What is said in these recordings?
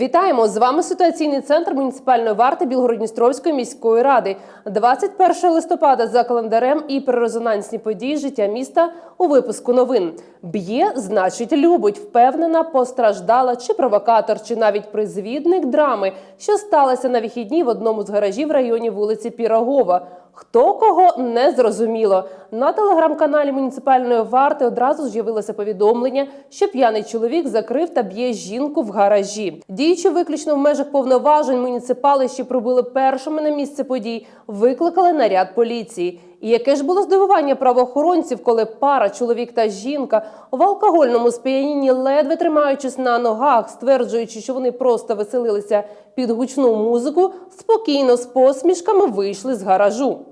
Вітаємо з вами ситуаційний центр муніципальної варти Білгородністровської міської ради. 21 листопада за календарем і при резонансні події життя міста у випуску новин. Б'є, значить, любить. Впевнена, постраждала чи провокатор, чи навіть призвідник драми, що сталося на вихідні в одному з гаражів в районі вулиці Пірогова. Хто кого не зрозуміло. На телеграм-каналі муніципальної варти одразу з'явилося повідомлення, що п'яний чоловік закрив та б'є жінку в гаражі. Діючи виключно в межах повноважень, муніципали, що прибули першими на місце подій, викликали наряд поліції. І яке ж було здивування правоохоронців, коли пара, чоловік та жінка в алкогольному сп'янінні, ледве тримаючись на ногах, стверджуючи, що вони просто веселилися під гучну музику, спокійно з посмішками вийшли з гаражу.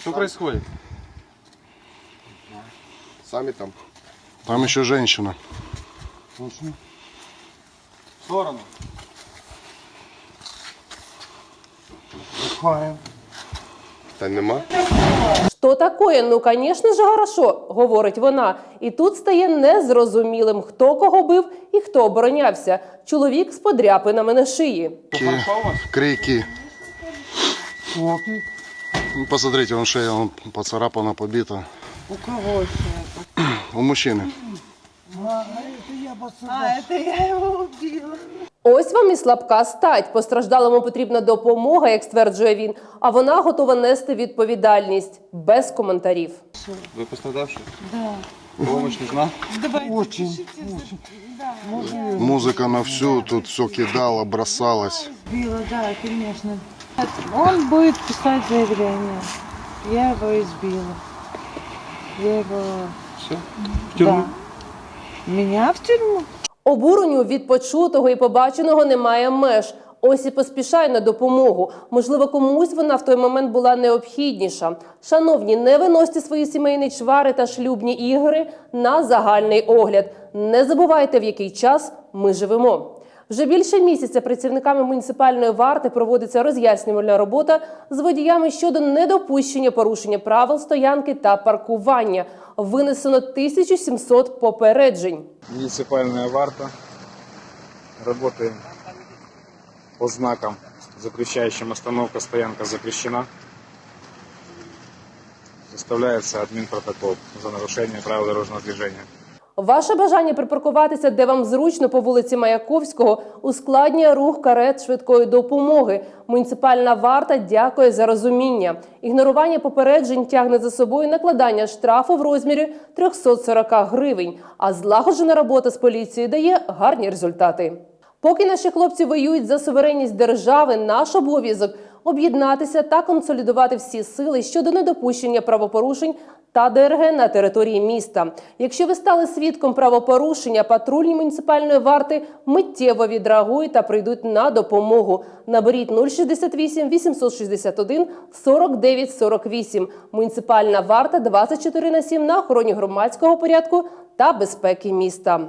Что происходит? Сами там. Там еще женщина. В сторону. Вдыхаем. Та нема. Що такое? Ну, звісно ж, хорошо, говорить вона. І тут стає незрозумілим, хто кого бив і хто оборонявся. Чоловік з подряпинами на шиї. Хорошо у вас? Крики. Окей. Ну, посмотрите, он шея, он поцарапана, побита. У кого это? У мужчины. А, это я его убила. Ось вам і слабка стать. Постраждалому потрібна допомога, як стверджує він. А вона готова нести відповідальність без коментарів. Вы пострадавший? Да. Помощь нужна? Давайте Очень, пишите. Да, Музыка на всю, тут все кидала, бросалась. Убила, да, конечно. Он будет писать заявление. Я его избила. Я его... Все? В тюрьму? Да. Меня в тюрьму? Обуренню від почутого і побаченого немає меж. Ось і поспішай на допомогу. Можливо, комусь вона в той момент була необхідніша. Шановні, не виносьте свої сімейні чвари та шлюбні ігри на загальний огляд. Не забувайте, в який час ми живемо. Вже більше місяця працівниками муніципальної варти проводиться роз'яснювальна робота з водіями щодо недопущення порушення правил стоянки та паркування. Винесено 1700 попереджень. Муниципальная варта. Работаем по знакам, запрещающим остановка, стоянка запрещена. Составляется админпротокол за нарушение правил дорожного движения. Ваше бажання припаркуватися, де вам зручно по вулиці Маяковського, ускладнює рух карет швидкої допомоги. Муніципальна варта дякує за розуміння. Ігнорування попереджень тягне за собою накладання штрафу в розмірі 340 гривень. А злагоджена робота з поліцією дає гарні результати. Поки наші хлопці воюють за суверенність держави, наш обов'язок об'єднатися та консолідувати всі сили щодо недопущення правопорушень та ДРГ на території міста. Якщо ви стали свідком правопорушення, патрульні муніципальної варти миттєво відреагують та прийдуть на допомогу. Наберіть 068 861 49 48. Муніципальна варта 24 на 7 на охороні громадського порядку та безпеки міста.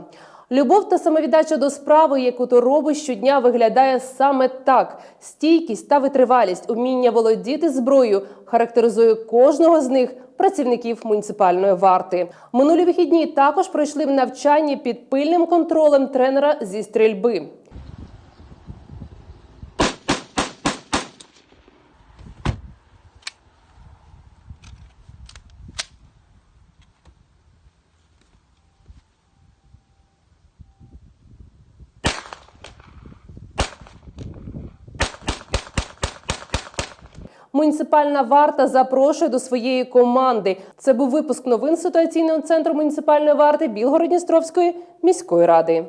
Любов та самовіддача до справи, яку ти робиш щодня, виглядає саме так: стійкість та витривалість, уміння володіти зброєю характеризує кожного з них. Працівників муніципальної варти минулі вихідні також пройшли в навчанні під пильним контролем тренера зі стрільби. Муніципальна варта запрошує до своєї команди. Це був випуск новин ситуаційного центру муніципальної варти Білгородністровської міської ради.